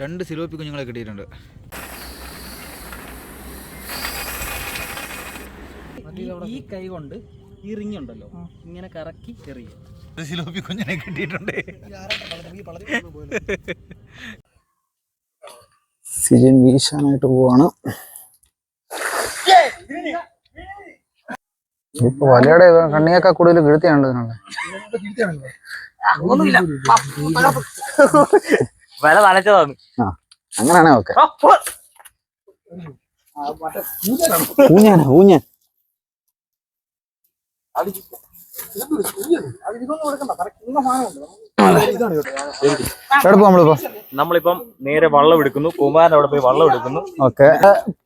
രണ്ട് സിലോപ്പി കുഞ്ഞുങ്ങളെ കിട്ടിയിട്ടുണ്ട്. ഈ- കൈ കൊണ്ട് ഈ റിങ് ഉണ്ടല്ലോ. ഇങ്ങനെ കറക്കി എറിയും. സിലോപ്പി കുഞ്ഞിനെ കിട്ടിയിട്ടുണ്ട്. സിരിയൻ വീശാനായിട്ട് പോവാണ്. ഇപ്പൊ വലയുടെ കണ്ണിയേക്കാ കൂടുതൽ കിഴുത്തിയാണ് ഇതിനുള്ള വില നനച്ചതാണ് അങ്ങനെയാണേ ഓക്കെ. ഊഞ്ഞാൻ നമ്മളിപ്പോ? നമ്മളിപ്പം നേരെ വള്ളം എടുക്കുന്നു. കുമാരൻ അവിടെ പോയി വള്ളം എടുക്കുന്നു. ഓക്കെ.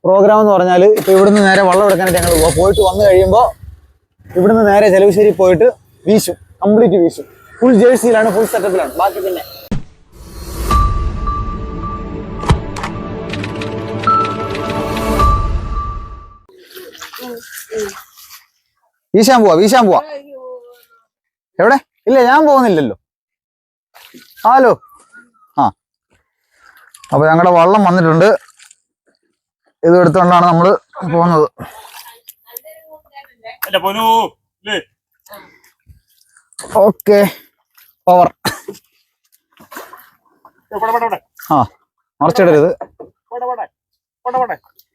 പ്രോഗ്രാം എന്ന് പറഞ്ഞാൽ ഇപ്പൊ ഇവിടുന്ന് നേരെ വള്ളം എടുക്കാനായിട്ട് ഞങ്ങൾ പോവാ. പോയിട്ട് വന്നു കഴിയുമ്പോൾ ഇവിടുന്ന് നേരെ ചെലവശ്ശേരി പോയിട്ട് വീശും. കംപ്ലീറ്റ് വീശും. ഫുൾ ജേഴ്സിയിലാണ് ഫുൾ സെറ്റപ്പിലാണ് ബാക്കി പിന്നെ വീശാൻ പോവാ വീശാൻ പോവാ. എവിടെ? ഇല്ല ഞാൻ പോകുന്നില്ലല്ലോ. ഹലോ. ആ. അപ്പൊ ഞങ്ങളുടെ വള്ളം വന്നിട്ടുണ്ട്. ഇത് എടുത്തുകൊണ്ടാണ് നമ്മൾ പോകുന്നത്. ഓക്കെ. ഓവർ. ആ മറച്ചിടരുത്.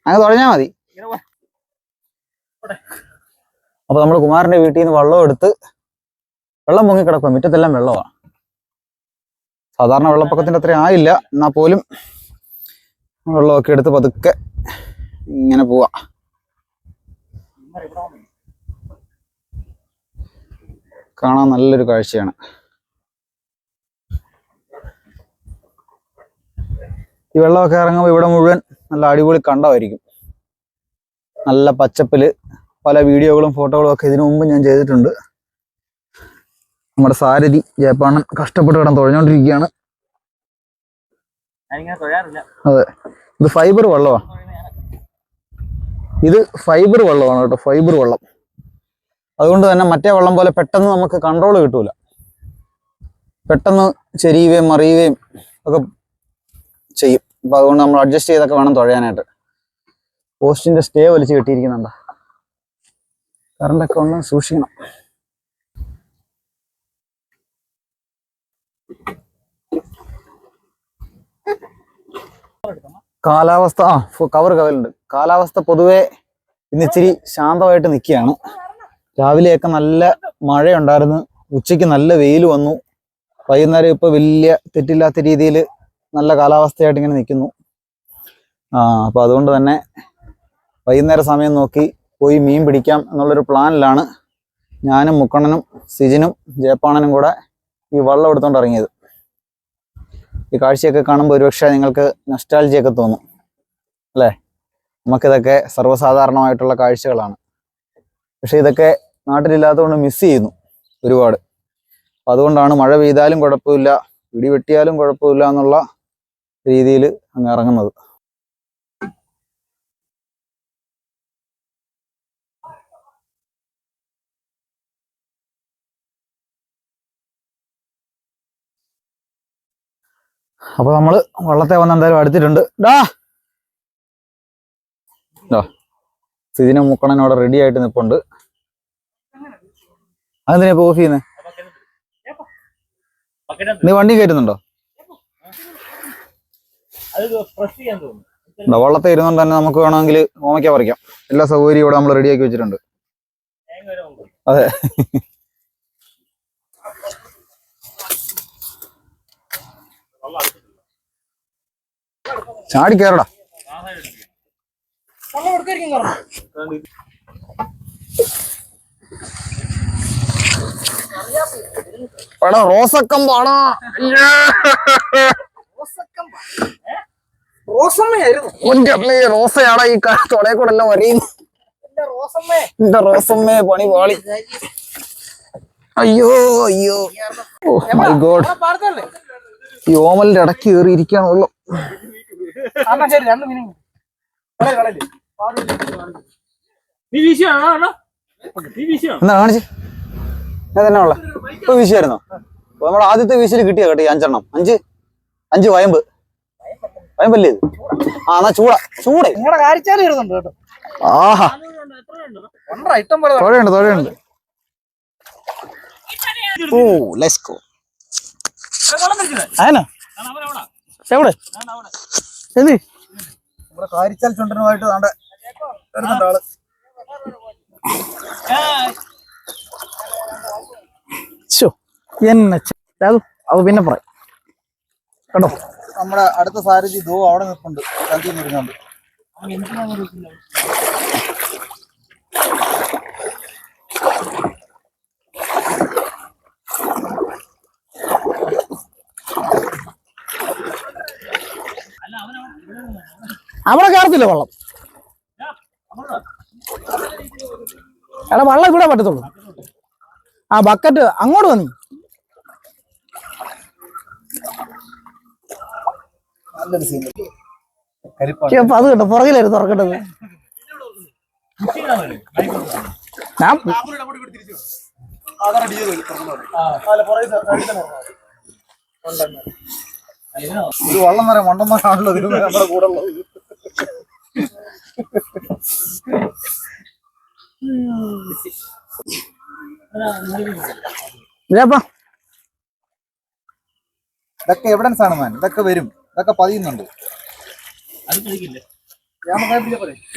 അങ്ങ് തുടങ്ങിയാ മതി. അപ്പൊ നമ്മൾ കുമാറിന്റെ വീട്ടിൽ നിന്ന് വെള്ളം എടുത്ത് വെള്ളം പൊങ്ങി കിടക്കുക മുറ്റത്തെല്ലാം വെള്ളമാണ് സാധാരണ വെള്ളപ്പൊക്കത്തിന്റെ അത്രയും ആയില്ല. എന്നാൽ പോലും വെള്ളമൊക്കെ എടുത്ത് പതുക്കെ ഇങ്ങനെ പോവാ. കാണാൻ നല്ലൊരു കാഴ്ചയാണ്. ഈ വെള്ളമൊക്കെ ഇറങ്ങുമ്പോൾ ഇവിടെ മുഴുവൻ നല്ല അടിപൊളി കണ്ടമായിരിക്കും. നല്ല പച്ചപ്പിൽ പല വീഡിയോകളും ഫോട്ടോകളും ഒക്കെ ഇതിനു മുമ്പ് ഞാൻ ചെയ്തിട്ടുണ്ട്. നമ്മുടെ സാരഥി ജയപ്പാണൻ കഷ്ടപ്പെട്ട് കിടന്ന് തുഴഞ്ഞോണ്ടിരിക്കുകയാണ്. അതെ. ഇത് ഫൈബർ വെള്ളമാണ് ഇത് ഫൈബർ വെള്ളമാണ് കേട്ടോ ഫൈബർ വെള്ളം. അതുകൊണ്ട് തന്നെ മറ്റേ വെള്ളം പോലെ പെട്ടെന്ന് നമുക്ക് കൺട്രോൾ കിട്ടൂല. പെട്ടെന്ന് ചെരിയുകയും മറിയുകയും ഒക്കെ ചെയ്യും. അപ്പൊ അതുകൊണ്ട് നമ്മൾ അഡ്ജസ്റ്റ് ചെയ്തൊക്കെ വേണം തുഴയാനായിട്ട്. പോസ്റ്റിന്റെ സ്റ്റേ വലിച്ചു കെട്ടിയിരിക്കുന്നുണ്ട്? കറണ്ടൊക്കെ ഒന്ന് സൂക്ഷിക്കണം. കാലാവസ്ഥ ആ കവർ കവലുണ്ട്. കാലാവസ്ഥ പൊതുവെ ഇന്ന് ഇച്ചിരി ശാന്തമായിട്ട് നിൽക്കുകയാണ്. രാവിലെയൊക്കെ നല്ല മഴയുണ്ടായിരുന്നു. ഉച്ചയ്ക്ക് നല്ല വെയിൽ വന്നു. വൈകുന്നേരം ഇപ്പോൾ വലിയ തെറ്റില്ലാത്ത രീതിയിൽ നല്ല കാലാവസ്ഥയായിട്ട് ഇങ്ങനെ നിൽക്കുന്നു. ആ അപ്പോൾ അതുകൊണ്ട് തന്നെ വൈകുന്നേര സമയം നോക്കി പോയി മീൻ പിടിക്കാം എന്നുള്ളൊരു പ്ലാനിലാണ് ഞാനും മുക്കണ്ണനും സിജിനും ജയപ്പാണനും കൂടെ ഈ വള്ളം എടുത്തുകൊണ്ട് ഇറങ്ങിയത്. ഈ കാഴ്ചയൊക്കെ കാണുമ്പോൾ ഒരുപക്ഷെ നിങ്ങൾക്ക് നൊസ്റ്റാൾജിയൊക്കെ തോന്നും അല്ലേ? നമുക്കിതൊക്കെ സർവസാധാരണമായിട്ടുള്ള കാഴ്ചകളാണ്. പക്ഷേ ഇതൊക്കെ നാട്ടിലില്ലാത്തതുകൊണ്ട് മിസ് ചെയ്യുന്നു ഒരുപാട്. അപ്പം അതുകൊണ്ടാണ് മഴ പെയ്താലും കുഴപ്പമില്ല പിടി വെട്ടിയാലും കുഴപ്പമില്ല എന്നുള്ള രീതിയിൽ അങ്ങ് ഇറങ്ങുന്നത്. അപ്പൊ നമ്മൾ വള്ളത്തെ വന്ന് എന്തായാലും അടുത്തിട്ടുണ്ട്. ഡാ! ഡാ സിദിനെ മുക്കണൻ അവിടെ റെഡി ആയിട്ട് നിപ്പുണ്ട്. അതെന്തിനാ ഇപ്പൊ ഓഫ് ചെയ്യുന്നേ? നീ വണ്ടി കയറ്റുന്നുണ്ടോ? വള്ളത്തെ ഇരുന്നുകൊണ്ട് തന്നെ നമുക്ക് വേണമെങ്കിൽ ഓമയ്ക്ക പറിക്കാം. എല്ലാ സൗകര്യവും ഇവിടെ നമ്മൾ റെഡിയാക്കി വെച്ചിട്ടുണ്ട്. അതെ. ചാടി കയറടാ എടാ റോസക്കമ്പാണോ റോസമ്മയായിരുന്നു. റോസയാടാ ഈ തൊടയെ കൂടെ എല്ലാം അറിയുന്നു എന്റെ റോസമ്മേ. പണി പാളി. അയ്യോ അയ്യോ. ഓ മൈ ഗോഡ് ഈ ഓമലിന്റെ ഇടയ്ക്ക് കയറി ഇരിക്കാണുള്ളൂ നീ വീശിയാണോ അണ്ണാ? നീ വീശിയാണോ? എന്നാ കാണിച്ച്. ഞാൻ തന്നെ ഉള്ള. ഇപ്പൊ വീശിയായിരുന്നോ? അപ്പൊ നമ്മുടെ ആദ്യത്തെ വീശിൽ കിട്ടിയ കേട്ടോ ഈ അഞ്ചെണ്ണം. അഞ്ച്? അഞ്ച് വയമ്പ്. വയമ്പല്ലേ ഇത്? ആ എന്നാ ചൂട. ചൂട്. നിങ്ങളുടെ കാരിച്ചാൽ ഇരുന്നുണ്ട് കേട്ടോ. ആഹാ. തൊഴയുണ്ട് തൊഴയുണ്ട് ഓ ലെറ്റ്സ് ഗോ അയനാ? എവിടെ? എന്ത് നമ്മുടെ കാരിച്ചാൽ ചുണ്ടനുമായിട്ട് താണ്ടെ വരുന്നുണ്ട് ആൾ. ശോ എന്നെ ചെ- അത് പിന്നെ പറയാം കേട്ടോ നമ്മുടെ അടുത്ത സാരഥി ദോ അവിടെ നിൽപ്പുണ്ട് ചന്തി വരുന്നുണ്ട് അവിടെ കയറത്തില്ല വള്ളം. എടാ വള്ളം ഇവിടെ പറ്റത്തുള്ളൂ. ആ ബക്കറ്റ് അങ്ങോട്ട് വന്നി. അത് കേട്ടോ പുറകിലായിരുന്നു തുറക്കേണ്ടത്. ഞാൻ ഒരു വള്ളം വരെ മണ്ടന്മാരാണല്ലോ ഇതിന് നമ്മുടെ കൂടെ ഉള്ളത്. ഇതൊക്കെ എവിഡൻസ് ആണ് മാൻ ഇതൊക്കെ വരും. ഇതൊക്കെ പതിയുന്നുണ്ട്.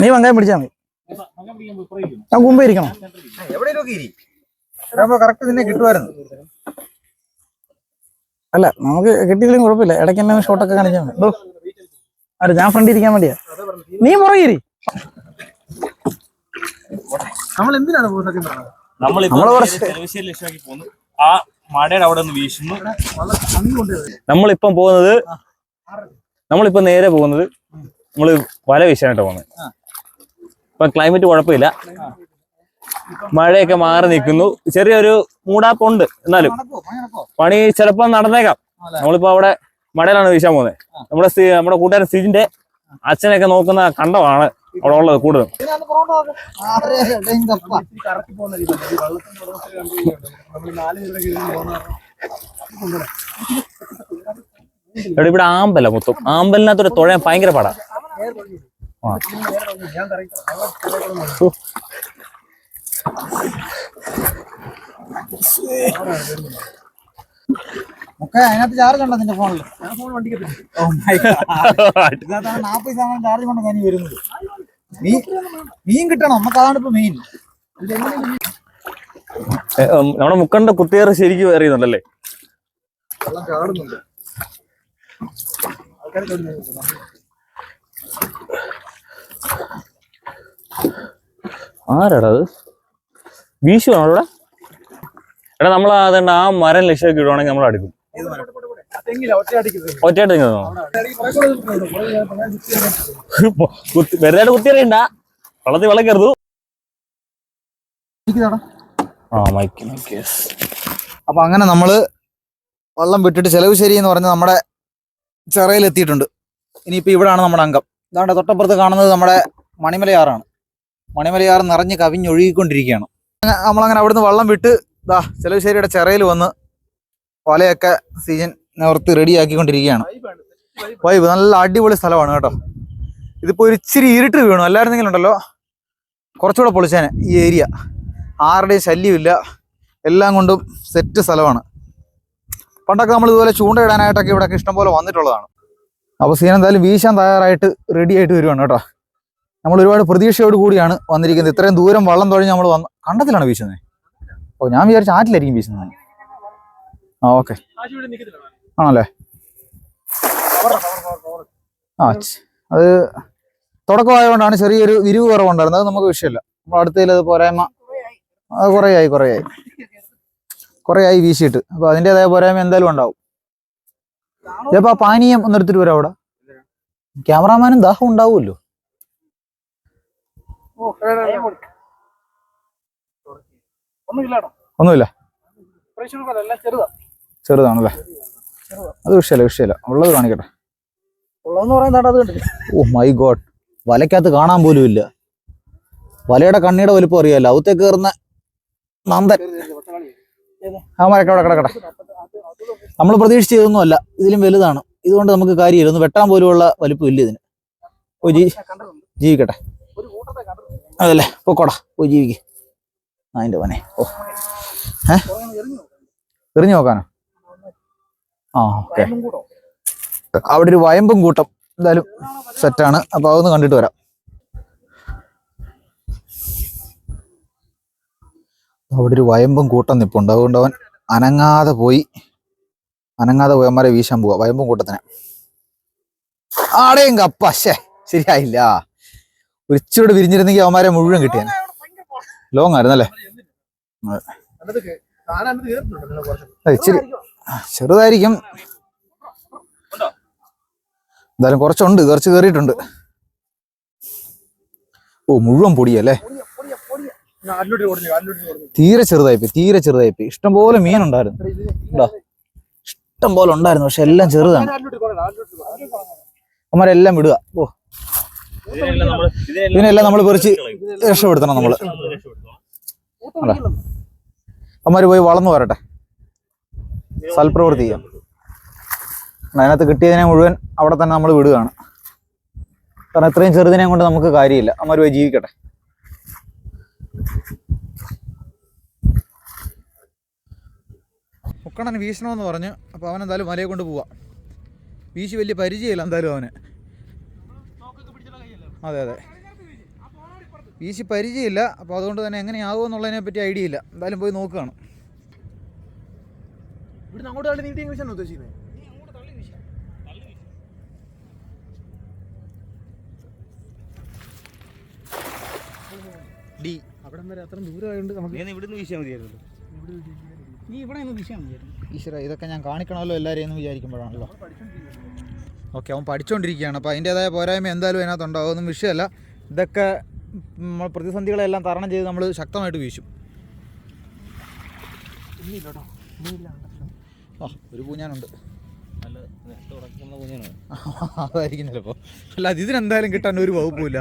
നീ വെങ്കായം പിടിച്ചാ മതി. ഞാൻ മുമ്പേ ഇരിക്കണം. എവിടെയൊക്കെ ഇരി. കറക്റ്റ് നിന്നെ കിട്ടുമായിരുന്നു അല്ല നമുക്ക് കിട്ടിയില്ലെങ്കിൽ കുഴപ്പമില്ല. ഇടയ്ക്ക് എന്നെ ഷോട്ടൊക്കെ കാണിച്ചാൽ മതി. ഡോ. അല്ല ഞാൻ ഫ്രണ്ട് ഇരിക്കാൻ വേണ്ടിയാ? നീ പുറകിരി നമ്മൾ എന്തിനാണ് വീശുന്നു. നമ്മളിപ്പം പോകുന്നത് നമ്മളിപ്പോ നേരെ പോകുന്നത് നമ്മൾ വല വീശാനായിട്ട് പോകുന്നത്. ഇപ്പൊ ക്ലൈമറ്റ് കുഴപ്പമില്ല. മഴയൊക്കെ മാറി നിൽക്കുന്നു. ചെറിയൊരു മൂടാപ്പുണ്ട് എന്നാലും. പണി ചിലപ്പോ നടന്നേക്കാം. നമ്മളിപ്പോ അവിടെ മഴയിലാണ് വീശാൻ പോകുന്നത്. നമ്മുടെ നമ്മുടെ കൂട്ടുകാരൻ സിജിന്റെ അച്ഛനൊക്കെ നോക്കുന്ന കണ്ടമാണ് അവിടെ ഉള്ളത് കൂടുതലും. എവിടെ ഇവിടെ ആമ്പല മൊത്തം. ആമ്പലിനകത്തൊരു തുഴയാൻ ഭയങ്കര പാടാ. ഒക്കെ അതിനകത്ത് ചാർജ് ഉണ്ടോ നിന്റെ ഫോണിൽ ഇതിനകത്താണ് നാപ്പത് ശതമാനം ചാർജ് കൊണ്ട് ഞാൻ വരുന്നത്. മീൻ മീൻ കിട്ടണം. നമുക്ക് അതാണ് ഇപ്പൊ മെയിൻ നമ്മുടെ മുക്കണ്ട കുത്തിയേറെ ശരിക്കും അറിയുന്നുണ്ടല്ലേ? ആരാടാ അത്? ഇവിടെ എടാ നമ്മൾ അതുകൊണ്ട് ആ മരം ലക്ഷ്യമാക്കി ഇടുവാണെങ്കിൽ നമ്മൾ അടുക്കും. ഒറ്റയായിട്ട് നിൽക്കുന്നോ വെറുതെ കുത്തിയറിയണ്ട വള്ളത്തിൽ വിളക്കരുത് ആ അപ്പൊ അങ്ങനെ നമ്മൾ വള്ളം വിട്ടിട്ട് ചെലവ് ശരി എന്ന് പറഞ്ഞ് നമ്മുടെ ചിറയിൽ എത്തിയിട്ടുണ്ട്. ഇനിയിപ്പോ ഇവിടാണ് നമ്മുടെ അംഗം ഇതാണ്ട് തൊട്ടപ്പുറത്ത് കാണുന്നത് നമ്മുടെ മണിമലയാറാണ്. മണിമലയാറ് നിറഞ്ഞ് കവിഞ്ഞൊഴുകിക്കൊണ്ടിരിക്കുകയാണ്. നമ്മളങ്ങനെ അവിടുന്ന് വള്ളം വിട്ട് ഇതാ ചെലവശ്ശേരിയുടെ ചിറയിൽ വന്ന് വലയൊക്കെ സീജൻ നിവർത്തി റെഡിയാക്കിക്കൊണ്ടിരിക്കുകയാണ്. വൈബ് നല്ല അടിപൊളി സ്ഥലമാണ് കേട്ടോ. ഇതിപ്പോൾ ഒരു ഇച്ചിരി ഇരുട്ട് വീണു. അല്ലായിരുന്നെങ്കിലും ഉണ്ടല്ലോ? കുറച്ചുകൂടെ പൊളിച്ചേനെ ഈ ഏരിയ. ആരുടെയും ശല്യമില്ല. എല്ലാം കൊണ്ടും സെറ്റ് സ്ഥലമാണ്. പണ്ടൊക്കെ നമ്മൾ ഇതുപോലെ ചൂണ്ടയിടാനായിട്ടൊക്കെ ഇവിടെയൊക്കെ ഇഷ്ടം പോലെ വന്നിട്ടുള്ളതാണ്. അപ്പോൾ സീൻ എന്തായാലും വീശാൻ തയ്യാറായിട്ട് റെഡി ആയിട്ട് വരുവാണ് കേട്ടോ. നമ്മൾ ഒരുപാട് പ്രതീക്ഷയോട് കൂടിയാണ് വന്നിരിക്കുന്നത്. ഇത്രയും ദൂരം വള്ളം തുഴഞ്ഞ് നമ്മൾ വന്ന് കണ്ടത്തിലാണ് വീശുന്നത് ഓ ഞാൻ വിചാരിച്ച ആറ്റിലായിരിക്കും വീശുന്നത്. ഓക്കെ. ആണല്ലേ? ആ. അത് തുടക്കമായതുകൊണ്ടാണ് ചെറിയൊരു വിരിവ് കുറവുണ്ടായിരുന്നത്. അത് നമുക്ക് വിഷയമില്ല. നമ്മൾ അടുത്തതിൽ അത് പോരായ്മ അത് കുറേ ആയി കുറേ ആയി കുറേ ആയി വീശിയിട്ട്. അപ്പൊ അതിന്റെതായ പോരായ്മ എന്തായാലും ഉണ്ടാവും. ചിലപ്പോൾ ആ പാനീയം ഒന്ന് എടുത്തിട്ട് വരാം അവിടെ. ക്യാമറാമാനും ദാഹം ഉണ്ടാവുമല്ലോ. ഒന്നുമില്ല. ചെറുതാ. ചെറുതാണല്ലേ? അത് വിഷയമല്ല വിഷയമല്ല ഉള്ളത് കാണിക്കട്ടെ. Oh my God. വലക്കകത്ത് കാണാൻ പോലും ഇല്ല. വലയുടെ കണ്ണിയുടെ വലിപ്പം അറിയാലോ. അവത്തെ കയറുന്ന നന്ദൻ. ആ മരക്കവിടെ കിടക്കട്ടെ നമ്മൾ പ്രതീക്ഷിച്ചതൊന്നും അല്ല. ഇതിലും വലുതാണ്. ഇതുകൊണ്ട് നമുക്ക് കാര്യമില്ല. ഒന്ന് വെട്ടാൻ പോലുമുള്ള വലിപ്പം ഇല്ല ഇതിന്. ഓ ജീവിക്കട്ടെ. അതല്ലേ? പൊക്കോടാ പോയി ജീവിക്ക്. അതിന്റെ മോനെ. ഓ. ഏ? എറിഞ്ഞു നോക്കാനോ? ആ ഓക്കെ. അവിടെ ഒരു വയമ്പും കൂട്ടം എന്തായാലും സെറ്റാണ്. അപ്പൊ അതൊന്ന് കണ്ടിട്ട് വരാം. അവിടെ ഒരു വയമ്പും കൂട്ടം നിപ്പുണ്ട്. അതുകൊണ്ട് അവൻ അനങ്ങാതെ പോയി. അനങ്ങാതെ പോയി അമ്മരെ വീശാൻ പോവാ. വയമ്പും കൂട്ടത്തിന്. ആടെയും കപ്പ. ശരിയായില്ല. ഒരു വിരിഞ്ഞിരുന്നെങ്കിൽ അവന്മാരെ മുഴുവൻ കിട്ടിയാൻ ലോങ് ആയിരുന്നല്ലേ? ഇച്ചിരി ചെറുതായിരിക്കും. എന്തായാലും കുറച്ചുണ്ട് കുറച്ച് കയറിയിട്ടുണ്ട്. ഓ മുഴുവൻ പൊടിയല്ലേ? തീരെ ചെറുതായിപ്പോയി തീരെ ചെറുതായിപ്പോയി. ഇഷ്ടംപോലെ മീനുണ്ടായിരുന്നു ഉണ്ടോ? ഇഷ്ടം പോലെ ഉണ്ടായിരുന്നു പക്ഷെ എല്ലാം ചെറുതാണ്. അമ്മരെല്ലാം വിടുക. ഓ. ഇതിനെല്ലാം നമ്മൾ പറിച്ച് രക്ഷപ്പെടുത്തണം നമ്മൾ. അല്ല അവന്മാര് പോയി വളർന്നു വരട്ടെ. സൽപ്രവൃത്തി ചെയ്യാം. അതിനകത്ത് കിട്ടിയതിനെ മുഴുവൻ അവിടെ തന്നെ നമ്മൾ വിടുകയാണ്. കാരണം ഇത്രയും ചെറുതിനെ കൊണ്ട് നമുക്ക് കാര്യമില്ല. അവന്മാർ പോയി ജീവിക്കട്ടെ. ഒക്കണൻ വീശണമെന്ന് പറഞ്ഞ് അപ്പോൾ അവൻ എന്തായാലും മലയെ കൊണ്ട് പോവാം. വീശി വലിയ പരിചയമില്ല എന്തായാലും അവന്. അതെ അതെ. വീശി പരിചയമില്ല അപ്പോൾ അതുകൊണ്ട് തന്നെ എങ്ങനെയാകുമോ എന്നുള്ളതിനെ പറ്റി ഐഡിയ ഇല്ല. എന്തായാലും പോയി നോക്കുകയാണ്. ഇവിടുന്ന് അങ്ങോട്ട് തള്ളി നീട്ടി വീശാൻ ഉദ്ദേശിക്കുന്നത് ഡി. അവിടെ വരെ അത്ര ദൂരമായതുകൊണ്ട് നമുക്ക് ഇവിടുന്ന് വീശാൻ മതിയായിരുന്നു. നീ ഇവിടെ ഒന്ന് വിഷയം മതിയായിരുന്നു. ഈശ്വര ഇതൊക്കെ ഞാൻ കാണിക്കണമല്ലോ എല്ലാവരെയും വിചാരിക്കുമ്പോഴാണല്ലോ. ഓക്കെ അവൻ പഠിച്ചുകൊണ്ടിരിക്കുകയാണ് അപ്പോൾ അതിന്റേതായ പോരായ്മ എന്തായാലും അതിനകത്തുണ്ടാവും അതൊന്നും വിഷയമല്ല. ഇതൊക്കെ നമ്മൾ പ്രതിസന്ധികളെല്ലാം തരണം ചെയ്ത് നമ്മൾ ശക്തമായിട്ട് വീശും. ആ ഒരു പൂഞ്ഞാനുണ്ട്. അതായിരിക്കും ചിലപ്പോൾ അല്ല അത് ഇതിനെന്തായാലും കിട്ടാൻ ഒരു വകുപ്പില്ല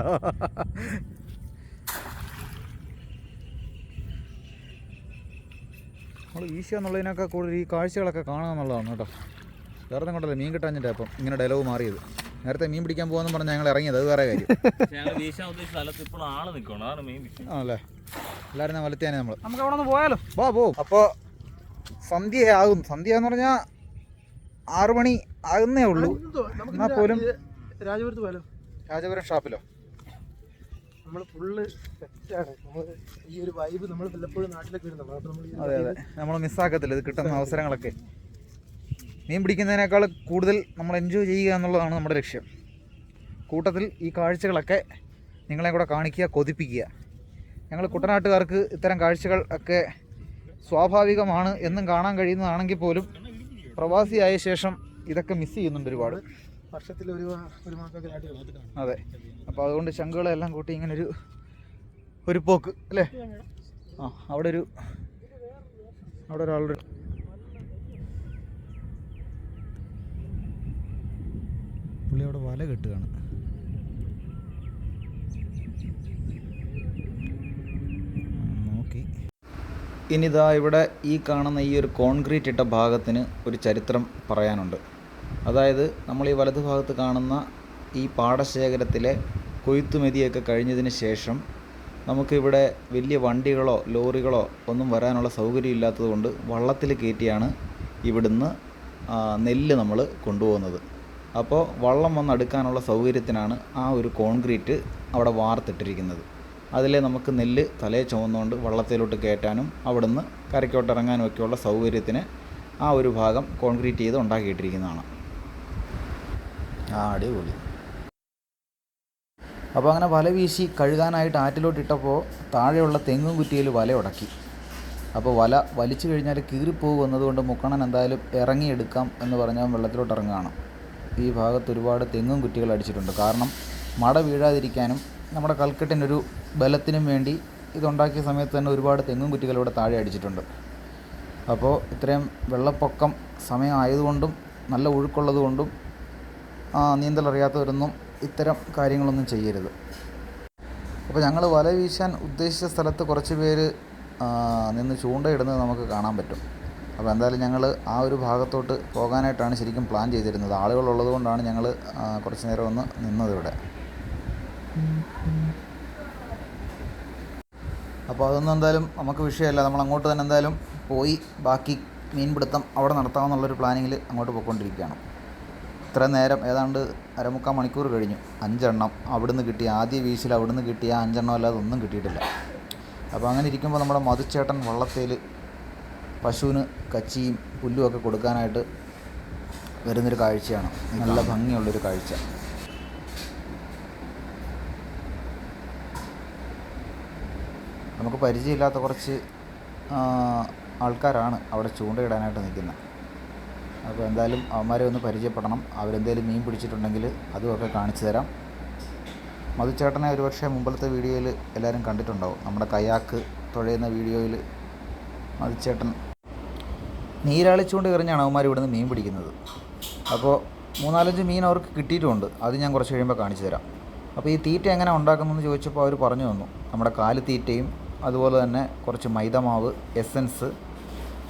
നമ്മൾ വീശുക എന്നുള്ളതിനൊക്കെ കൂടുതൽ ഈ കാഴ്ചകളൊക്കെ കാണുക എന്നുള്ളതാണ് കേട്ടോ. വേറെ കൊണ്ടല്ലേ മീൻ കിട്ടാഞ്ഞിട്ട് അപ്പം ഇങ്ങനെ ഡയലോഗ് മാറിയത്. നേരത്തെ മീൻ പിടിക്കാൻ പോകാന്ന് പറഞ്ഞാൽ ഞങ്ങൾ ഇറങ്ങിയത് അത് വേറെ കാര്യം. ആണല്ലേ? എല്ലാവരും ഞാൻ വലത്തിയാണ് നമ്മൾ നമുക്ക് അവിടെ പോയാലോ? വാ പോ. അപ്പോൾ സന്ധ്യയാകും സന്ധ്യ എന്ന് പറഞ്ഞാൽ ആറു മണി ആകുന്നേ ഉള്ളൂ. എന്നാൽ പോലും രാജപുരത്ത് പോയാലോ? രാജപുരം ഷാപ്പിലോ? നമ്മൾ ഫുള്ള് സെറ്റാണ് നമ്മൾ ഈ ഒരു വൈബ് നമ്മൾ വല്ലപ്പോഴും നാട്ടിലൊക്കെ വരുന്നുള്ളൂ അപ്പോൾ നമ്മൾ അതെ അതെ. നമ്മൾ മിസ്സാക്കത്തില്ല ഇത് കിട്ടുന്ന അവസരങ്ങളൊക്കെ. മീൻ പിടിക്കുന്നതിനേക്കാൾ കൂടുതൽ നമ്മൾ എൻജോയ് ചെയ്യുക എന്നുള്ളതാണ് നമ്മുടെ ലക്ഷ്യം. കൂട്ടത്തിൽ ഈ കാഴ്ചകളൊക്കെ നിങ്ങളെ കൂടെ കാണിക്കുക കൊതിപ്പിക്കുക. ഞങ്ങൾ കുട്ടനാട്ടുകാർക്ക് ഇത്തരം കാഴ്ചകൾ ഒക്കെ സ്വാഭാവികമാണ് എന്നും കാണാൻ കഴിയുന്നതാണെങ്കിൽ പോലും പ്രവാസിയായ ശേഷം ഇതൊക്കെ മിസ് ചെയ്യുന്നുണ്ട് ഒരുപാട്. വർഷത്തിൽ ഒരു ഒരു അതെ. അപ്പോൾ അതുകൊണ്ട് ശങ്കുകളെല്ലാം കൂട്ടി ഇങ്ങനെ ഒരു ഒരു പോക്ക് അല്ലേ? ആ അവിടെ ഒരു അവിടെ ഒരാളുടെ പുള്ളി അവിടെ വല കെട്ടുകയാണ്. നോക്കി. ഇനിതാ ഇവിടെ ഈ കാണുന്ന ഈ ഒരു കോൺക്രീറ്റ് ഇട്ട ഭാഗത്തിന് ഒരു ചരിത്രം പറയാനുണ്ട്. അതായത് നമ്മൾ ഈ വലതു ഭാഗത്ത് കാണുന്ന ഈ പാടശേഖരത്തിലെ കൊയ്ത്തുമെതിയൊക്കെ കഴിഞ്ഞതിന് ശേഷം നമുക്കിവിടെ വലിയ വണ്ടികളോ ലോറികളോ ഒന്നും വരാനുള്ള സൗകര്യം ഇല്ലാത്തതുകൊണ്ട് വള്ളത്തിൽ കയറ്റിയാണ് ഇവിടുന്ന് നെല്ല് നമ്മൾ കൊണ്ടുപോകുന്നത്. അപ്പോൾ വള്ളം വന്ന് അടുക്കാനുള്ള സൗകര്യത്തിനാണ് ആ ഒരു കോൺക്രീറ്റ് അവിടെ വാർത്തിട്ടിരിക്കുന്നത്. അതിലെ നമുക്ക് നെല്ല് തലയെ ചുമന്നുകൊണ്ട് വള്ളത്തിലോട്ട് കയറ്റാനും അവിടുന്ന് കരയ്ക്കോട്ട് ഇറങ്ങാനും ഒക്കെയുള്ള സൗകര്യത്തിന് ആ ഒരു ഭാഗം കോൺക്രീറ്റ് ചെയ്ത് ഉണ്ടാക്കിയിട്ടിരിക്കുന്നതാണ്. ആ അടിപൊളി. അപ്പോൾ അങ്ങനെ വല വീശി കഴുകാനായിട്ട് ആറ്റിലോട്ട് ഇട്ടപ്പോൾ താഴെയുള്ള തെങ്ങും കുറ്റിയിൽ വല ഉടക്കി. അപ്പോൾ വല വലിച്ചു കഴിഞ്ഞാൽ കീറിപ്പോകും എന്നതുകൊണ്ട് മുക്കണൻ എന്തായാലും ഇറങ്ങിയെടുക്കാം എന്ന് പറഞ്ഞാൽ വെള്ളത്തിലോട്ട് ഇറങ്ങുകയാണ്. ഈ ഭാഗത്ത് ഒരുപാട് തെങ്ങും കുറ്റികൾ അടിച്ചിട്ടുണ്ട്. കാരണം മട വീഴാതിരിക്കാനും നമ്മുടെ കൽക്കെട്ടിനൊരു ബലത്തിനും വേണ്ടി ഇതുണ്ടാക്കിയ സമയത്ത് തന്നെ ഒരുപാട് തെങ്ങും കുറ്റികൾ ഇവിടെ താഴെ അടിച്ചിട്ടുണ്ട്. അപ്പോൾ ഇത്രയും വെള്ളപ്പൊക്കം സമയമായതുകൊണ്ടും നല്ല ഒഴുക്കുള്ളത് കൊണ്ടും ആ, നീന്തൽ അറിയാത്തവരൊന്നും ഇത്തരം കാര്യങ്ങളൊന്നും ചെയ്യരുത്. അപ്പോൾ ഞങ്ങൾ വല വീശാൻ ഉദ്ദേശിച്ച സ്ഥലത്ത് കുറച്ച് പേര് നിന്ന് ചൂണ്ടയിടുന്നത് നമുക്ക് കാണാൻ പറ്റും. അപ്പോൾ എന്തായാലും ഞങ്ങൾ ആ ഒരു ഭാഗത്തോട്ട് പോകാനായിട്ടാണ് ശരിക്കും പ്ലാൻ ചെയ്തിരുന്നത്. ആളുകളുള്ളത് കൊണ്ടാണ് ഞങ്ങൾ കുറച്ച് നേരം ഒന്ന് നിന്നത് ഇവിടെ. അപ്പോൾ അതൊന്നും എന്തായാലും നമുക്ക് വിഷയമല്ല. നമ്മൾ അങ്ങോട്ട് തന്നെ എന്തായാലും പോയി ബാക്കി മീൻപിടുത്തം അവിടെ നടത്താമെന്നുള്ളൊരു പ്ലാനിങ്ങിൽ അങ്ങോട്ട് പോയിക്കൊണ്ടിരിക്കുകയാണ്. ഇത്ര നേരം ഏതാണ്ട് അരമുക്കാൽ മണിക്കൂർ കഴിഞ്ഞു. അഞ്ചെണ്ണം അവിടുന്ന് കിട്ടിയ ആദ്യ വീശിൽ അവിടുന്ന് കിട്ടിയ അഞ്ചെണ്ണം അല്ലാതെ ഒന്നും കിട്ടിയിട്ടില്ല. അപ്പോൾ അങ്ങനെ ഇരിക്കുമ്പോൾ നമ്മുടെ മധുച്ചേട്ടൻ വള്ളത്തേൽ പശുവിന് കച്ചിയും പുല്ലും ഒക്കെ കൊടുക്കാനായിട്ട് വരുന്നൊരു കാഴ്ചയാണ്. നല്ല ഭംഗിയുള്ളൊരു കാഴ്ച. നമുക്ക് പരിചയമില്ലാത്ത കുറച്ച് ആൾക്കാരാണ് അവിടെ ചൂണ്ടയിടാനായിട്ട് നിൽക്കുന്നത് അപ്പോൾ എന്തായാലും അവന്മാരെ ഒന്ന് പരിചയപ്പെടണം. അവരെന്തേലും മീൻ പിടിച്ചിട്ടുണ്ടെങ്കിൽ അതുമൊക്കെ കാണിച്ചു തരാം. മധുച്ചേട്ടനെ ഒരുപക്ഷെ മുമ്പത്തെ വീഡിയോയിൽ എല്ലാവരും കണ്ടിട്ടുണ്ടാവും. നമ്മുടെ കയാക്ക് തുഴയുന്ന വീഡിയോയിൽ മധുച്ചേട്ടൻ നീരാളിച്ചുകൊണ്ട് എറിഞ്ഞാണ് അവന്മാർ ഇവിടുന്ന് മീൻ പിടിക്കുന്നത്. അപ്പോൾ മൂന്നാലഞ്ച് മീൻ അവർക്ക് കിട്ടിയിട്ടുണ്ട്. അത് ഞാൻ കുറച്ച് കഴിയുമ്പോൾ കാണിച്ചു തരാം. അപ്പോൾ ഈ തീറ്റ എങ്ങനെ ഉണ്ടാക്കുന്നതെന്ന് ചോദിച്ചപ്പോൾ അവർ പറഞ്ഞു തന്നു. നമ്മുടെ കാൽ തീറ്റയും അതുപോലെ തന്നെ കുറച്ച് മൈദമാവ് എസൻസ്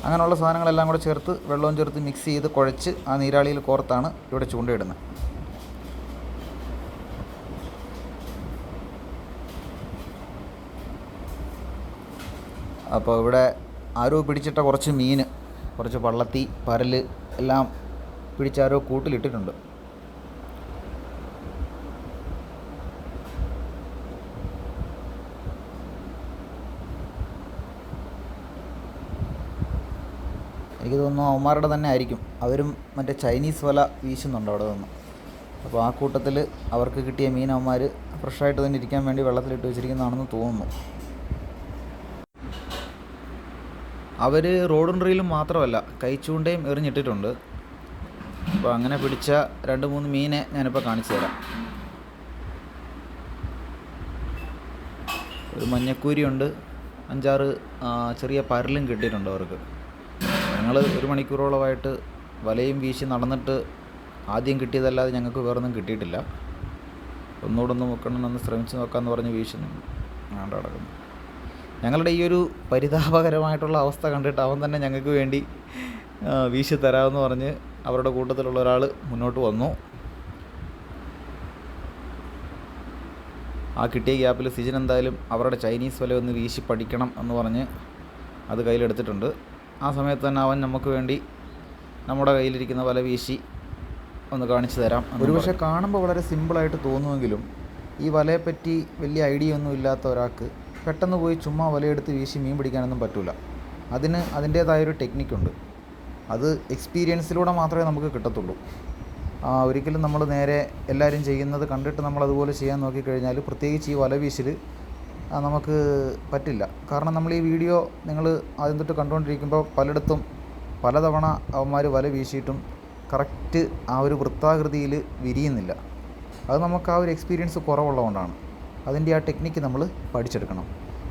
അങ്ങനെയുള്ള സാധനങ്ങളെല്ലാം കൂടെ ചേർത്ത് വെള്ളവും ചേർത്ത് മിക്സ് ചെയ്ത് കുഴച്ച് ആ നീരാളിയിൽ കോർത്താണ് ഇവിടെ ചൂണ്ടയിടുന്നത്. അപ്പോൾ ഇവിടെ ആരോ പിടിച്ചിട്ട കുറച്ച് മീൻ കുറച്ച് പള്ളത്തി പരൽ എല്ലാം പിടിച്ചാരോ കൂട്ടിലിട്ടിട്ടുണ്ട്. എനിക്ക് തോന്നുന്നു അവന്മാരുടെ തന്നെ ആയിരിക്കും. അവരും മറ്റേ ചൈനീസ് വല വീശുന്നുണ്ട് അവിടെ നിന്ന്. അപ്പോൾ ആ കൂട്ടത്തിൽ അവർക്ക് കിട്ടിയ മീൻ അവന്മാർ ഫ്രഷായിട്ട് തന്നെ ഇരിക്കാൻ വേണ്ടി വെള്ളത്തിലിട്ട് വെച്ചിരിക്കുന്നതാണെന്ന് തോന്നുന്നു. അവർ റോഡും റീലും മാത്രമല്ല കൈച്ചൂണ്ടയും എറിഞ്ഞിട്ടിട്ടുണ്ട്. അപ്പോൾ അങ്ങനെ പിടിച്ച രണ്ട് മൂന്ന് മീനെ ഞാനിപ്പോൾ കാണിച്ചു തരാം. ഒരു മഞ്ഞക്കൂരിയുണ്ട് അഞ്ചാറ് ചെറിയ പരലും കിട്ടിയിട്ടുണ്ട് അവർക്ക്. ഞങ്ങൾ ഒരു മണിക്കൂറോളമായിട്ട് വലയും വീശി നടന്നിട്ട് ആദ്യം കിട്ടിയതല്ലാതെ ഞങ്ങൾക്ക് വേറൊന്നും കിട്ടിയിട്ടില്ല. ഒന്നുകൂടെ ഒന്ന് നോക്കണമെന്ന് ശ്രമിച്ചു നോക്കാമെന്ന് പറഞ്ഞ് വീശുന്നു. കിടക്കുന്നു. ഞങ്ങളുടെ ഈ ഒരു പരിതാപകരമായിട്ടുള്ള അവസ്ഥ കണ്ടിട്ട് അവൻ തന്നെ ഞങ്ങൾക്ക് വേണ്ടി വീശി തരാമെന്ന് പറഞ്ഞ് അവരുടെ കൂട്ടത്തിലുള്ള ഒരാൾ മുന്നോട്ട് വന്നു. ആ കിട്ടിയ ഗ്യാപ്പിൽ സിജൻ എന്തായാലും അവരുടെ ചൈനീസ് വല ഒന്ന് വീശി പഠിക്കണം എന്ന് പറഞ്ഞ് അത് കയ്യിലെടുത്തിട്ടുണ്ട്. ആ സമയത്ത് തന്നെ അവൻ നമുക്ക് വേണ്ടി നമ്മുടെ കയ്യിലിരിക്കുന്ന വല വീശി ഒന്ന് കാണിച്ചു തരാം ഒരുപക്ഷെ കാണുമ്പോൾ വളരെ സിമ്പിളായിട്ട് തോന്നുമെങ്കിലും ഈ വലയെപ്പറ്റി വലിയ ഐഡിയ ഒന്നും ഇല്ലാത്ത ഒരാൾക്ക് പെട്ടെന്ന് പോയി ചുമ്മാ വലയെടുത്ത് വീശി മീൻ പിടിക്കാനൊന്നും പറ്റില്ല അതിന് അതിന്റേതായൊരു ടെക്നിക്കുണ്ട്. അത് എക്സ്പീരിയൻസിലൂടെ മാത്രമേ നമുക്ക് കിട്ടത്തുള്ളൂ. ഒരിക്കലും നമ്മൾ നേരെ എല്ലാവരും ചെയ്യുന്നത് കണ്ടിട്ട് നമ്മൾ അതുപോലെ ചെയ്യാൻ നോക്കിക്കഴിഞ്ഞാൽ പ്രത്യേകിച്ച് ഈ വല വീശിൽ നമുക്ക് പറ്റില്ല. കാരണം നമ്മൾ ഈ വീഡിയോ നിങ്ങൾ ആദ്യം തൊട്ട് കണ്ടുകൊണ്ടിരിക്കുമ്പോൾ പലയിടത്തും പലതവണ അവന്മാർ വല വീശിയിട്ടും കറക്റ്റ് ആ ഒരു വൃത്താകൃതിയിൽ വിരിയുന്നില്ല. അത് നമുക്ക് ആ ഒരു എക്സ്പീരിയൻസ് കുറവുള്ളതുകൊണ്ടാണ്. അതിന്റെ ആ ടെക്നിക്ക് നമ്മൾ പഠിച്ചെടുക്കണം.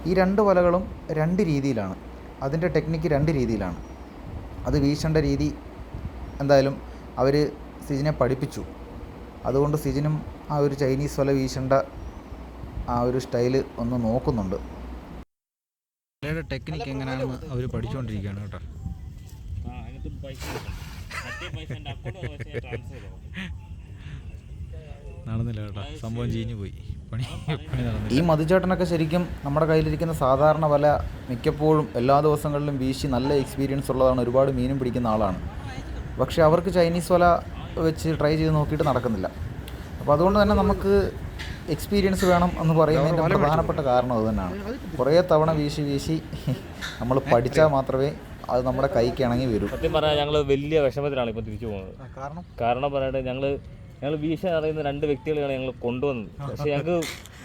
ഈ രണ്ട് വലകളും രണ്ട് രീതിയിലാണ്. അതിന്റെ ടെക്നിക്ക് രണ്ട് രീതിയിലാണ്. അത് വീശേണ്ട രീതി എന്തായാലും അവർ സിജിനെ പഠിപ്പിച്ചു. അതുകൊണ്ട് സിജിനും ആ ഒരു ചൈനീസ് വല വീശേണ്ട ആ ഒരു സ്റ്റൈൽ ഒന്ന് നോക്കുന്നുണ്ട്. വലയുടെ ടെക്നിക്ക് എങ്ങനെയാണെന്ന് അവർ പഠിച്ചുകൊണ്ടിരിക്കുകയാണ് കേട്ടോ. നടന്നില്ല കേട്ടോ. സംഭവം ചീഞ്ഞു പോയി. ഈ മതിച്ചേട്ടനൊക്കെ ശരിക്കും നമ്മുടെ കയ്യിലിരിക്കുന്ന സാധാരണ വല മിക്കപ്പോഴും എല്ലാ ദിവസങ്ങളിലും വീശി നല്ല എക്സ്പീരിയൻസ് ഉള്ളതാണ് ഒരുപാട് മീനും പിടിക്കുന്ന ആളാണ്. പക്ഷേ അവർക്ക് ചൈനീസ് വല വെച്ച് ട്രൈ ചെയ്ത് നോക്കിയിട്ട് നടക്കുന്നില്ല. അപ്പോൾ അതുകൊണ്ട് തന്നെ നമുക്ക് എക്സ്പീരിയൻസ് വേണം എന്ന് പറയുന്നതിന്റെ പ്രധാനപ്പെട്ട കാരണം അത് തന്നെയാണ്. കുറേ തവണ വീശി വീശി നമ്മൾ പഠിച്ചാൽ മാത്രമേ അത് നമ്മുടെ കൈക്ക് ഇണങ്ങി വരും. സത്യം പറഞ്ഞാൽ ഞങ്ങൾ വലിയ വിഷമത്തിലാണ് ഇപ്പോൾ തിരിച്ചു പോകുന്നത്. കാരണം? കാരണം പറയട്ടെ ഞങ്ങൾ ഞങ്ങൾ വീശ അറിയുന്ന രണ്ട് വ്യക്തികളെയാണ് ഞങ്ങൾ കൊണ്ടുവന്നത്. പക്ഷെ ഞങ്ങൾക്ക്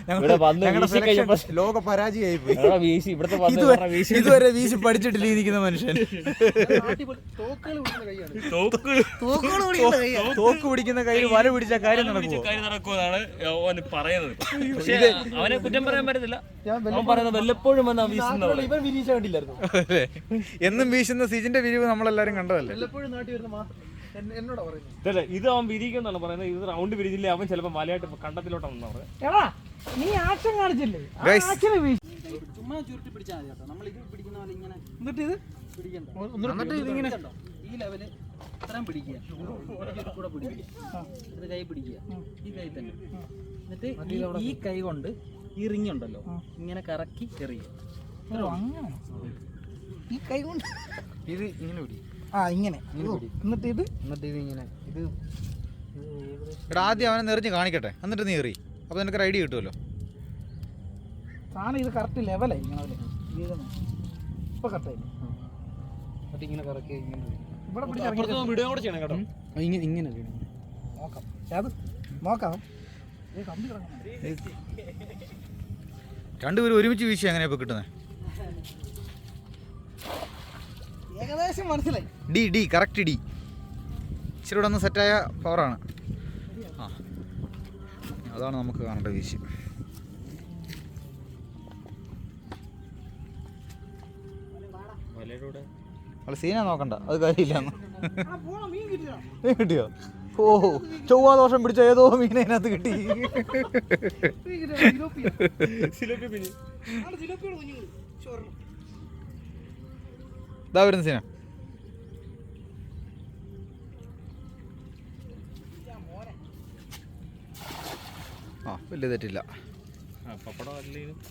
ഇവിടെ വന്ന് വീശി കഴിഞ്ഞപ്പോ ലോക പരാജയമായി പോയി വീശി ഇവിടുത്തെ വന്ന് വീശി. ഇതുവരെ വീശി പഠിച്ചിട്ടില്ല ഇരിക്കുന്ന മനുഷ്യൻ. തോക്കുകൾ വിടുന്ന കൈയാണ് തോക്ക് പിടിക്കുന്ന കയ്യിൽ വല പിടിച്ച കാര്യം നടക്കുമോ കാര്യം നടക്കുമെന്നാണ് അവൻ പറയുന്നത്. പക്ഷേ അവനെ കുറ്റം പറയാൻ പറ്റത്തില്ല. അവൻ പറയുന്നത് വല്ലപ്പോഴും വന്നാ വീശുന്ന ഇവൻ വിരീച്ച കണ്ടില്ലായിരുന്നു? എന്നും വീശുന്ന സിജിന്റെ വിരിവ് നമ്മളെല്ലാരും കണ്ടതല്ലേ? വല്ലപ്പോഴും നാട്ടിൽ വരുന്ന ഇത് അവൻ വിരിക്കുന്നാണ് പറയുന്നത്. ഇത് റൗണ്ട് വിരിച്ചില്ലേ അവൻ ചിലപ്പോ മലയായിട്ട് കണ്ടത്തിലോട്ടാണ് പറയുന്നത് നീ ആക്ഷൻ കാണിച്ചില്ലേ? ആക്ഷനെ വീശി. ചുമ്മാ ചുരുട്ടി പിടിച്ചാൽ മതി കേട്ടോ. നമ്മൾ ഇത് പിടിക്കുന്ന പോലെ ഇങ്ങനെ എന്നിട്ട് ഇത്? പിടിക്കണ്ട. ഇതിങ്ങനെ ഈ ലെവൽ ഇത്രയും പിടിക്കുക. ഇതിൽ കൂടെ പിടിക്കുക ഇത് കൈ പിടിക്കുക. ഈ കൈ തന്നെ. എന്നിട്ട് ഈ- ഈ കൈ കൊണ്ട് ഈ റിങ് ഉണ്ടല്ലോ ഇങ്ങനെ കറക്കി എറിയുക. ഈ കൈ കൊണ്ട് ഇത് ഇങ്ങനെ പിടിക്കും. ആ ഇങ്ങനെ. എന്നിട്ട് ഇത്? എന്നിട്ട് ഇത് ഇങ്ങനെ. ഇത് എടാ ആദ്യം അവനെ നിറഞ്ഞ് കാണിക്കട്ടെ. എന്നിട്ട് നീ എറി. അപ്പോൾ നിനക്ക് ഒരു ഐഡിയ കിട്ടുമല്ലോ. സാധനം ഇത് കറക്റ്റ് ലെവലായിരിക്കണം ഇങ്ങനെ വീഴുന്നത് ഇപ്പൊ കറക്റ്റായി എന്നിട്ട് ഇങ്ങനെ കറക്കി ഇങ്ങനെ ഇവിടെ പിടിച്ച് വീഡിയോ കൂടെ ചെയ്യണം കേട്ടോ. ഇങ്ങനെ ഇങ്ങനെ നോക്കാം. അത് നോക്കാം. രണ്ടുപേരും ഒരുമിച്ച് വീശി അങ്ങനെ ഇപ്പോൾ കിട്ടുന്നത് ഏകദേശം മനസ്സിലായി. D D correct D. ഇച്ചിരി കൂടെ ഒന്ന് സെറ്റായ പവറാണ് ആ. അതാണ് നമുക്ക് കാണേണ്ട വീശി അല്ല സീനാ നോക്കണ്ട. അത് കാര്യമില്ല. കിട്ടിയോ? ഓ ചൊവ്വാ ദോഷം പിടിച്ച ഏതോ മീൻ അതിനകത്ത് കിട്ടി ഇതാ വരുന്ന സീന. ആ വലിയ തെറ്റില്ല.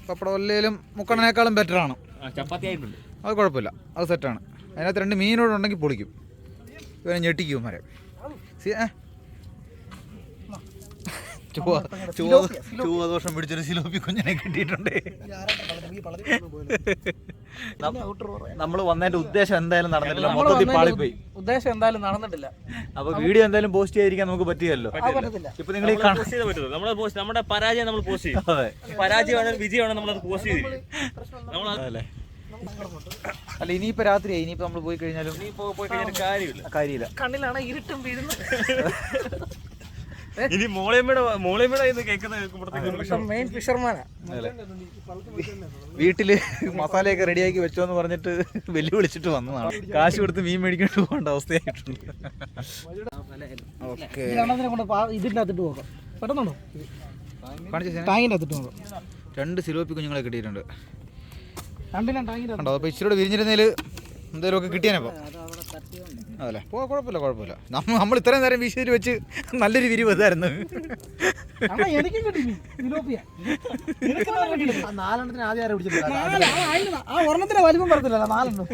പപ്പടം വല്ലയിലും മുക്കണനേക്കാളും ബെറ്ററാണ് ചപ്പാത്തി ആയിട്ടുണ്ട്. അത് കുഴപ്പമില്ല. അത് സെറ്റാണ് അതിനകത്ത് രണ്ട് മീനോട് ഉണ്ടെങ്കിൽ പൊളിക്കും. ഇവനെ ഞെട്ടിക്കും വരെ സീ ചുവ ചുവദോഷം പിടിച്ചൊരു സിലോപ്പി കുഞ്ഞിനെ കിട്ടിയിട്ടുണ്ട്. നമ്മൾ വന്നതിന്റെ ഉദ്ദേശം എന്തായാലും നടന്നിട്ടില്ല. മൊത്തത്തിൽ പാളിപ്പോയി. ഉദ്ദേശം എന്തായാലും നടന്നിട്ടില്ല. അപ്പൊ വീഡിയോ എന്തായാലും പോസ്റ്റ് ചെയ്യാതിരിക്കാൻ നമുക്ക് പറ്റിയല്ലോ ഇപ്പൊ നിങ്ങൾ നമ്മുടെ പരാജയം നമ്മൾ പോസ്റ്റ് ചെയ്യും. അതെ. പരാജയമാണ് വിജയമാണ് നമ്മളത് പോസ്റ്റ് ചെയ്തില്ല? നമ്മൾ അതല്ലേ അല്ല? ഇനിയിപ്പോ രാത്രി ഇനിയിപ്പോ നമ്മൾ പോയി കഴിഞ്ഞാലും നീ പോ- പോയി കഴിഞ്ഞാൽ കാര്യമില്ല. കാര്യമില്ല. കണ്ണിലാണ് ഇരുട്ടും വീഴുന്നത്. ഇനി മോളിയമ്മയുടെ മോളിയമ്മയുടെ ഇന്ന് കേൾക്കുന്ന കേൾക്കുമ്പോഴത്തേക്ക് മെയിൻ ഫിഷർമാനാ വീട്ടിൽ മസാലയൊക്കെ റെഡിയാക്കി വെച്ചോ എന്ന് പറഞ്ഞിട്ട് വെല്ലുവിളിച്ചിട്ട് വന്നതാണ്. കാശ് കൊടുത്ത് മീൻ മേടിക്കേണ്ട പോകേണ്ട അവസ്ഥയായിട്ടുണ്ട്. ഓക്കെ ഇതിന്റെ അകത്തിട്ട് പോകാം പെട്ടെന്നുണ്ടോ? ടാങ്കിന്റെ അകത്തിട്ട് നോക്കാം. രണ്ട് സിലോപ്പി കുഞ്ഞുങ്ങളെ കിട്ടിയിട്ടുണ്ട്. രണ്ടിനും അപ്പോൾ ഇച്ചിരി വിരിഞ്ഞിരുന്നതിൽ എന്തെങ്കിലുമൊക്കെ കിട്ടിയാനപ്പോൾ അതല്ലേ? പോ കുഴപ്പമില്ല കുഴപ്പമില്ല. നമ്മൾ നമ്മൾ ഇത്രയും നേരം വീശിയിൽ വെച്ച് നല്ലൊരു വിരിവ് ഇതായിരുന്നു? നാലെണ്ണത്തിന് ആദ്യം ആരെ. ആ, ഒരെണ്ണത്തിന്റെ വലിപ്പം പറഞ്ഞില്ല നാലെണ്ണം.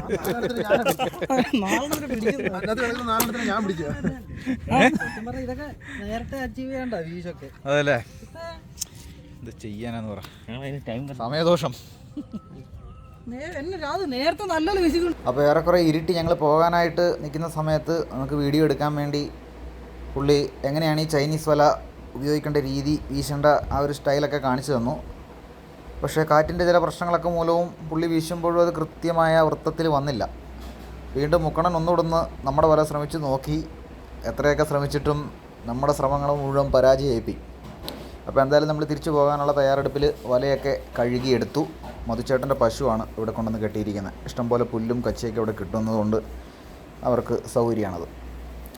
നാലെണ്ണത്തിന് ഞാൻ പിടിക്കുക ഇതൊക്കെ നേരത്തെ അച്ചീവ് ചെയ്യണ്ട വീശൊക്കെ അതല്ലേ? ഇത് ചെയ്യാനാന്ന് പറ. ടൈം സമയദോഷം. അപ്പോൾ ഏറെക്കുറെ ഇരുട്ടി ഞങ്ങൾ പോകാനായിട്ട് നിൽക്കുന്ന സമയത്ത് നമുക്ക് വീഡിയോ എടുക്കാൻ വേണ്ടി പുള്ളി എങ്ങനെയാണ് ഈ ചൈനീസ് വല ഉപയോഗിക്കേണ്ട രീതി വീശേണ്ട ആ ഒരു സ്റ്റൈലൊക്കെ കാണിച്ചു തന്നു. പക്ഷേ കാറ്റിന്റെ ചില പ്രശ്നങ്ങളൊക്കെ മൂലവും പുള്ളി വീശുമ്പോഴും അത് കൃത്യമായ വൃത്തത്തിൽ വന്നില്ല. വീണ്ടും മുക്കണൻ ഒന്നുകൂടുന്ന് നമ്മുടെ വല ശ്രമിച്ച് നോക്കി. എത്രയൊക്കെ ശ്രമിച്ചിട്ടും നമ്മുടെ ശ്രമങ്ങൾ മുഴുവൻ പരാജയമായിപ്പി അപ്പോൾ എന്തായാലും നമ്മൾ തിരിച്ചു പോകാനുള്ള തയ്യാറെടുപ്പിൽ വലയൊക്കെ കഴുകിയെടുത്തു. മധുച്ചേട്ടന്റെ പശുവാണ് ഇവിടെ കൊണ്ടുവന്ന് കെട്ടിയിരിക്കുന്നത്. ഇഷ്ടംപോലെ പുല്ലും കച്ചിയൊക്കെ ഇവിടെ കിട്ടുന്നതുകൊണ്ട് അവർക്ക് സൗകര്യമാണത്.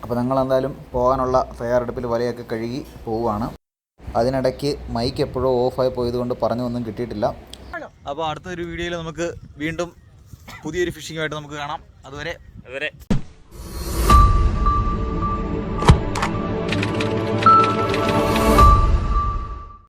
അപ്പോൾ ഞങ്ങൾ എന്തായാലും പോകാനുള്ള തയ്യാറെടുപ്പിൽ വലയൊക്കെ കഴുകി പോവുകയാണ്. അതിനിടയ്ക്ക് മൈക്ക് എപ്പോഴോ ഓഫായി പോയതുകൊണ്ട് പറഞ്ഞൊന്നും കിട്ടിയിട്ടില്ല. അപ്പോൾ അടുത്തൊരു വീഡിയോയിൽ നമുക്ക് വീണ്ടും പുതിയൊരു ഫിഷിങ്ങുമായിട്ട് നമുക്ക് കാണാം. അതുവരെ അതുവരെ.